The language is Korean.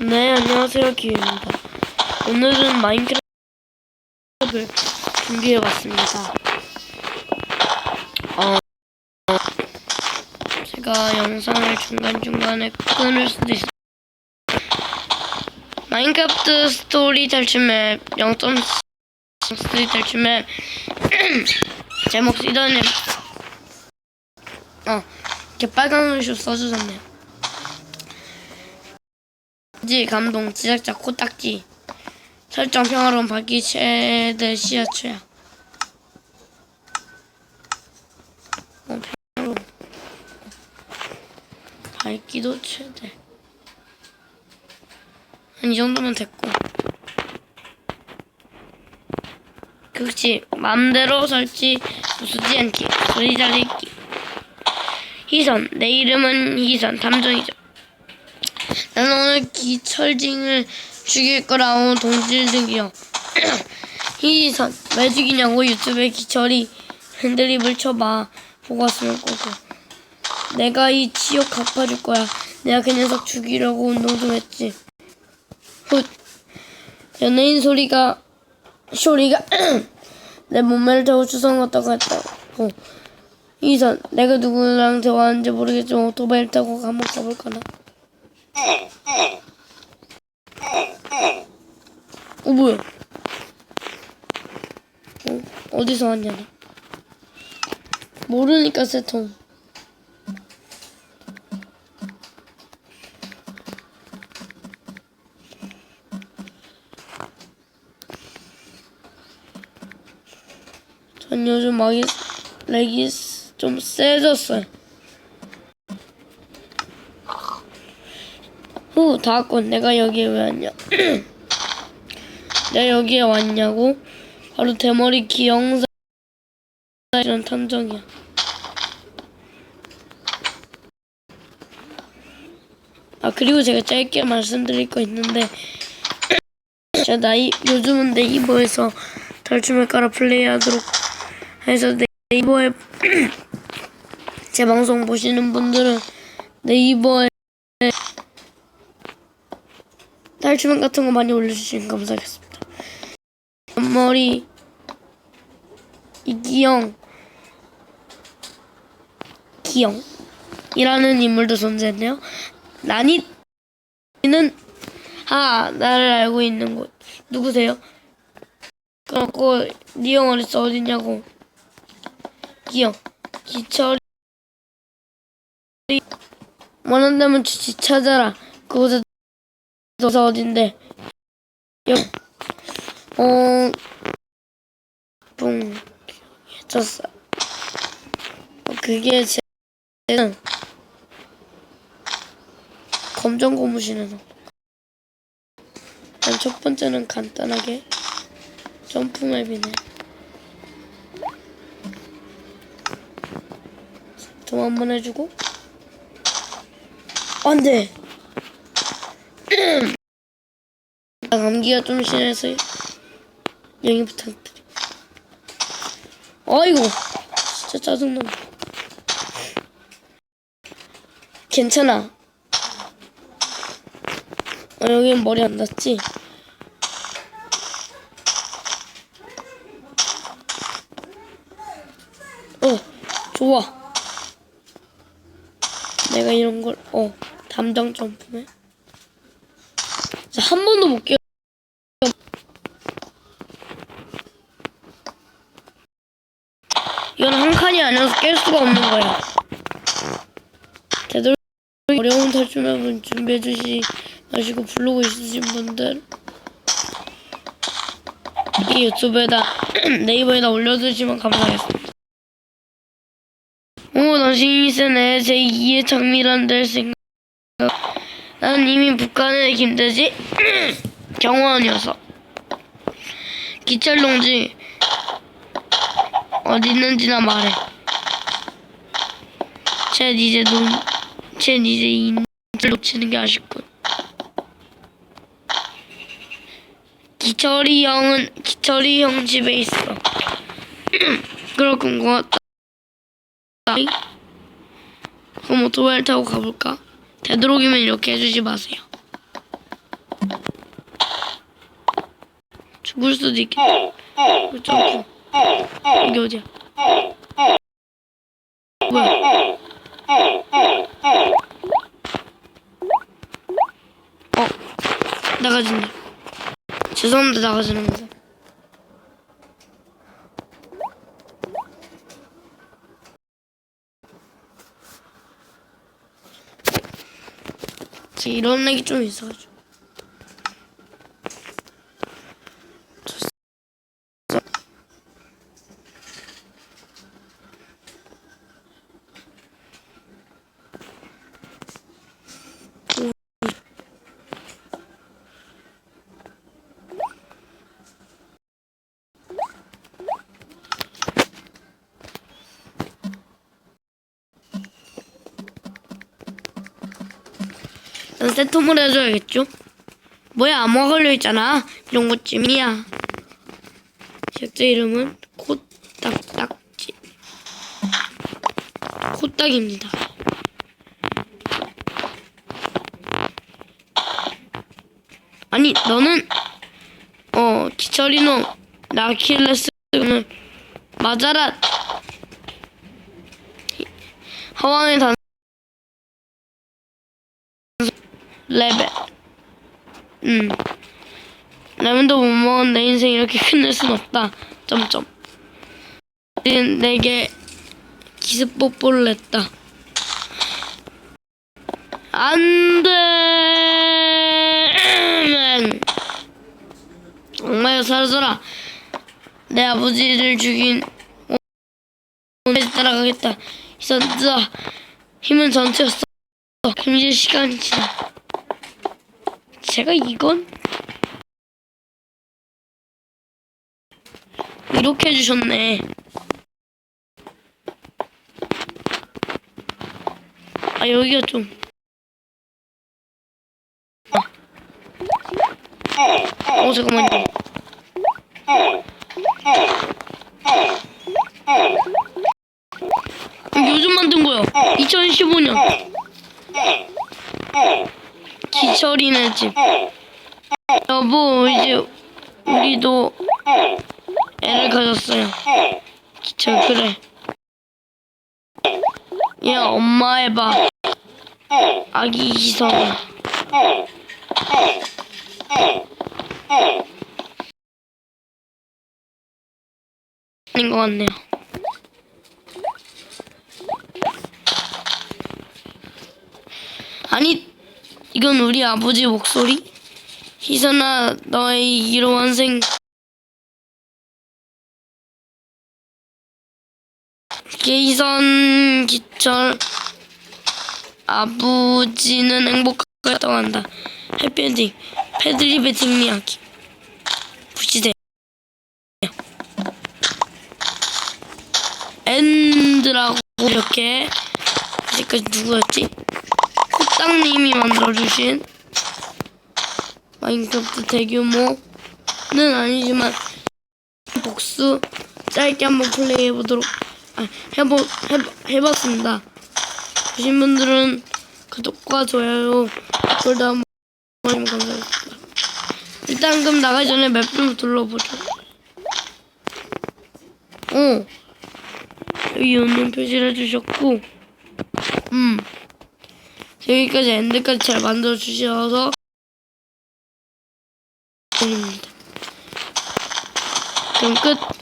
네, 안녕하세요. 기우입니다. 오늘은 마인크래프트를 준비해봤습니다. 어, 제가 영상을 중간중간에 끊을 수도 있어요. 마인크래프트 스토리 탈출맵 0.3 스토리 탈출맵 제목 시더님 어, 이렇게 빨간 글씨로 써주셨네요. 지 감동 제작자 코딱지. 설정 평화로운 밝기 최대 시야 최악 어, 평화로운 밝기도 최대. 한 이 정도면 됐고. 극치 맘대로 설치 부수지 않기 소리 잘리기. 희선 내 이름은 희선 탐정이죠 나는 오늘 기철징을 죽일 거라고 동질 등이요. 희선 왜 죽이냐고 유튜브에 기철이 핸드립을 쳐봐 보고 왔으면 꼬고 내가 이 지옥 갚아줄 거야. 내가 그 녀석 죽이려고 운동 좀 했지. 훗 연예인 소리가 쇼리가 내 몸매를 타고 추성 같다고 했다고. 희선 내가 누구랑 대화하는지 모르겠지만 오토바이를 타고 한번 가볼까나 어 뭐야? 어, 어디서 왔냐? 나? 모르니까 세통. 전 요즘 막이 렉이 좀 세졌어요. 후, 다 왔군. 내가 여기에 왜 왔냐? 내가 여기에 왔냐고? 바로 대머리 기영사 이런 탐정이야. 아 그리고 제가 짧게 말씀드릴 거 있는데 제가 나이 요즘은 네이버에서 탈춤을 깔아 플레이하도록 해서 네이버에 제 방송 보시는 분들은 네이버에 탈춤 같은 거 많이 올려주시면 감사하겠습니다. 머리 이기영 기영이라는 인물도 존재했네요. 나니는 아 나를 알고 있는 곳 누구세요? 그렇고 니형 어딨어 어딨냐고 기영 기철이 원한다면 주지 찾아라 그곳에 너서 어딘데? 여, 어, 뿡, 해쳤어. 어, 그게 제, 는 검정. 일단 첫 번째는 간단하게 점프맵이네. 좀 한번 해주고. 안 돼! 나 감기가 좀 심해서 양해 부탁드립니다. 아이고 진짜 짜증나. 괜찮아. 어, 여긴 머리 안 닿지? 어, 좋아. 내가 이런 걸, 어, 담당 점프 네. 한 번도 못 깨. 이건 한 칸이 아니어서 깰 수가 없는 거야. 되도록 어려운 탈출맵은 준비해 주시 마시고 부르고 있으신 분들 이 유튜브에다 네이버에다 올려주시면 감사하겠습니다. 오, 당신이 쓰네 제2의 장미란 될 생각. 난 이미 북한의 김대지 경호원이어서 기철동지 어디 있는지나 말해. 쟤 이제 눈, 쟤 이제 인을 놓치는 게 아쉽군. 기철이 형은 기철이 형 집에 있어. 그렇군 고맙다. 그럼 오토바이를 타고 가볼까? 되도록이면 이렇게 해주지 마세요. 죽을 수도 있겠다. 이게 그렇죠, 그렇죠. 어디야? 뭐야? 어, 나가준다. 죄송합니다, 나가주는 거죠. 이런 얘기 좀 있어가지고. 난 세톰을 해줘야겠죠? 뭐야 암호가 걸려있잖아. 이런 것쯤이야. 실제 이름은 코딱딱지. 코딱입니다. 아니 너는 어 기철이노 나킬레스는 맞아라 하왕의 단 레벨. 음. 라면도 못 먹은 내 인생 이렇게 끝낼 순 없다. 점점. 내게 기습 뽀뽀를 했다. 안 돼! 음. 정말 사라져라. 내 아버지를 죽인 오늘 따라가겠다. 이선자 힘은 전체였어. 금지 시간이 지나. 제가 이건 이렇게 해주셨네. 아 여기가 좀. 어 잠깐만요. 이거 요즘 만든 거야. 2015년. 기철이네 집. 여보 이제 우리도 애를 가졌어요. 기철 그래. 얘 엄마 해봐. 아기 희성아. 아닌 것 같네요. 아니 이건 우리 아버지 목소리? 희선아 너의 이로 완생 계희선 기철 아버지는 행복하다고 한다 해피엔딩 패드립의 뒷이야기 부시대 엔드라고 이렇게 아직까지 누구였지? 코땅님이 만들어주신 마인크래프트 대규모는 아니지만 복수 짧게 한번 플레이해 보도록 아, 해보, 해, 해봤습니다. 보신 분들은 구독과 좋아요 댓글도 한번 해주시면 감사하겠습니다. 일단 그럼 나가기 전에 맵 좀 둘러보죠. 어 여기 웃는 표시를 해주셨고 음 여기까지 엔드까지 잘 만들어 주셔서 감사합니다. 그럼 끝.